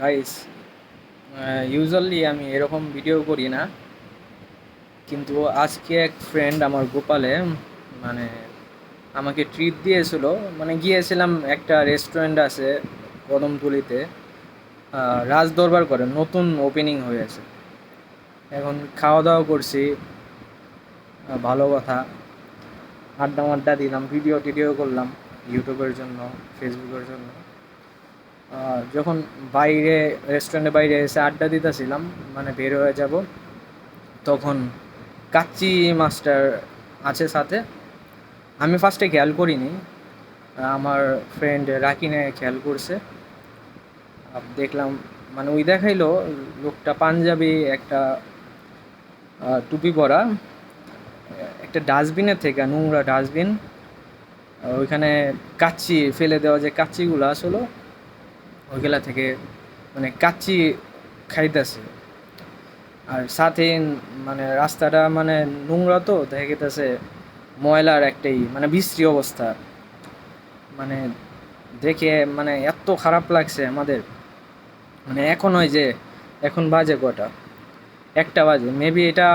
Guys usually আমি এরকম video করি না। কিন্তু আজকে এক ফ্রেন্ড আমার গোপালে মানে আমাকে ট্রিট দিয়েছিল। মানে গিয়েছিলাম একটা রেস্টুরেন্ট আছে কদমতলিতে। রাজ দরবার করে, নতুন ওপেনিং হয়েছে। এখন খাওয়া দাওয়া করছি ভালো কথা। আড্ডা মাড্ডা দিলাম ভিডিও টিডিও করলাম ইউটিউবের জন্য ফেসবুকের জন্য। যখন বাইরে রেস্টুরেন্টের বাইরে এসে আড্ডা দিতেছিলাম মানে বের হয়ে যাব, তখন কাচ্চি মাস্টার আছে সাথে। আমি ফার্স্টে খেয়াল করিনি আমার ফ্রেন্ড রাকিনে খেয়াল করছে। দেখলাম মানে ওই দেখাইলো, লোকটা পাঞ্জাবি একটা টুপি পরা, একটা ডাস্টবিনের থেকে, নোংরা ডাস্টবিন ওইখানে কাচ্চি ফেলে দেওয়া যে কাচ্চিগুলো আসলো ওইগুলা থেকে মানে কাচ্চি খাইতেছে। আর সাথে মানে রাস্তাটা মানে নোংরা তো, দেখা গেতেছে ময়লার একটাই মানে বিশ্রী অবস্থা। মানে দেখে মানে এত খারাপ লাগছে আমাদের। মানে এখন ওই যে, এখন বাজে কটা? একটা বাজে। মেবি এটা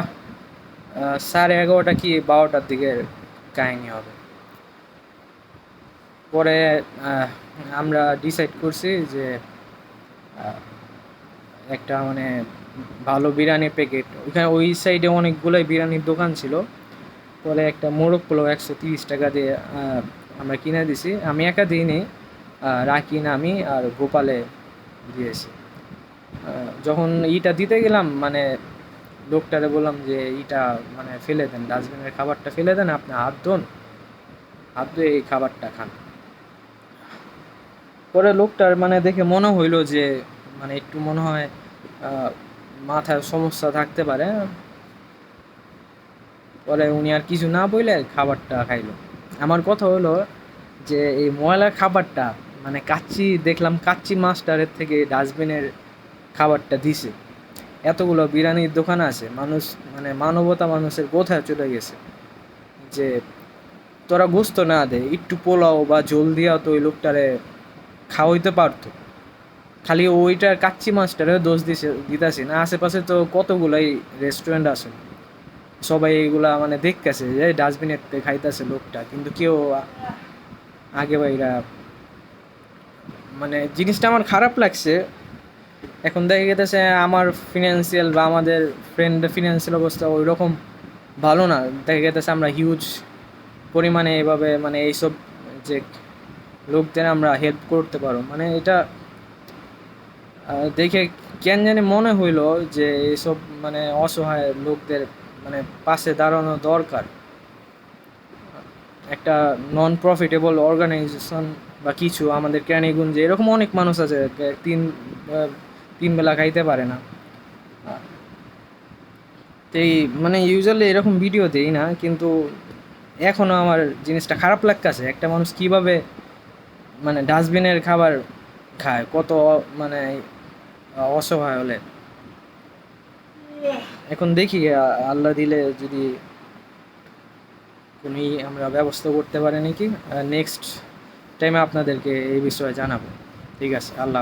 সাড়ে এগারোটা কি বারোটার দিকে কাহিনী হবে। পরে আমরা ডিসাইড করছি যে একটা মানে ভালো বিরিয়ানির প্যাকেট ওইখানে ওই সাইডে অনেকগুলোই বিরিয়ানির দোকান ছিল। পরে একটা মোরগ পোলাও একশো তিরিশ টাকা দিয়ে আমরা কিনে দিছি। আমি একা দিইনি রাকিন, আমি আর গোপালে দিয়েছি। যখন ইটা দিতে গেলাম মানে লোকটারে বললাম যে, ইটা মানে ফেলে দেন, ডাস্টবিনের খাবারটা ফেলে দেন, আপনি হাত ধোন। হাত ধুয়ে এই খাবারটা খান। পরে লোকটার মানে দেখে মনে হইল যে মানে একটু মনে হয় মাথায় সমস্যা থাকতে পারে। পরে উনি আর কিছু না বললে খাবারটা খাইলো। আমার কথা হলো যে, এই ময়লা খাবারটা মানে কাচ্চি, দেখলাম কাচ্চি মাস্টারের থেকে ডাস্টবিনের খাবারটা দিছে। এতগুলো বিরিয়ানির দোকান আছে, মানুষ মানে মানবতা মানুষের কোথায় চলে গেছে? যে, তোরা গোস্ত না দে, একটু পোলাও বা জল দিয়া তো ওই লোকটারে খাওয়াইতে পারতো। খালি ওইটার কাচ্চি মাছটারে দোষ দিছে দিতাছি। না, আশেপাশে তো কতগুলাই রেস্টুরেন্ট আছে। সবাই এগুলা মানে দেখতেছে যে ডাস্টবিনের খাইতেছে লোকটা। কিন্তু কেউ আগে বাইরা মানে জিনিসটা আমার খারাপ লাগছে। এখন দেখা গেতেছে আমার ফিনান্সিয়াল বা আমাদের ফ্রেন্ডের ফিনান্সিয়াল অবস্থা ওই রকম ভালো না। দেখা গেতেছে আমরা হিউজ পরিমাণে এভাবে মানে এইসব যে লোকদের আমরা হেল্প করতে পারো। মানে এটা দেখে কেন জানি মনে হইল যে এইসব মানে অসহায় লোকদের মানে পাশে দাঁড়ানো দরকার। একটা নন প্রফিটেবল অর্গানাইজেশন বা কিছু আমাদের ক্যানিগঞ্জে এরকম অনেক মানুষ আছে, তিন তিন বেলা খাইতে পারে না। এই মানে ইউজুয়ালি এরকম ভিডিও দেই না, কিন্তু এখনও আমার জিনিসটা খারাপ লাগতেছে। একটা মানুষ কীভাবে মানে ডাস্টবিনের খাবার খায়, কত মানে অসহায় হলে। এখন দেখি আল্লাহ দিলে যদি কোনো আমরা ব্যবস্থা করতে পারি নাকি? নেক্সট টাইমে আপনাদেরকে এই বিষয়ে জানাব। ঠিক আছে, আল্লাহ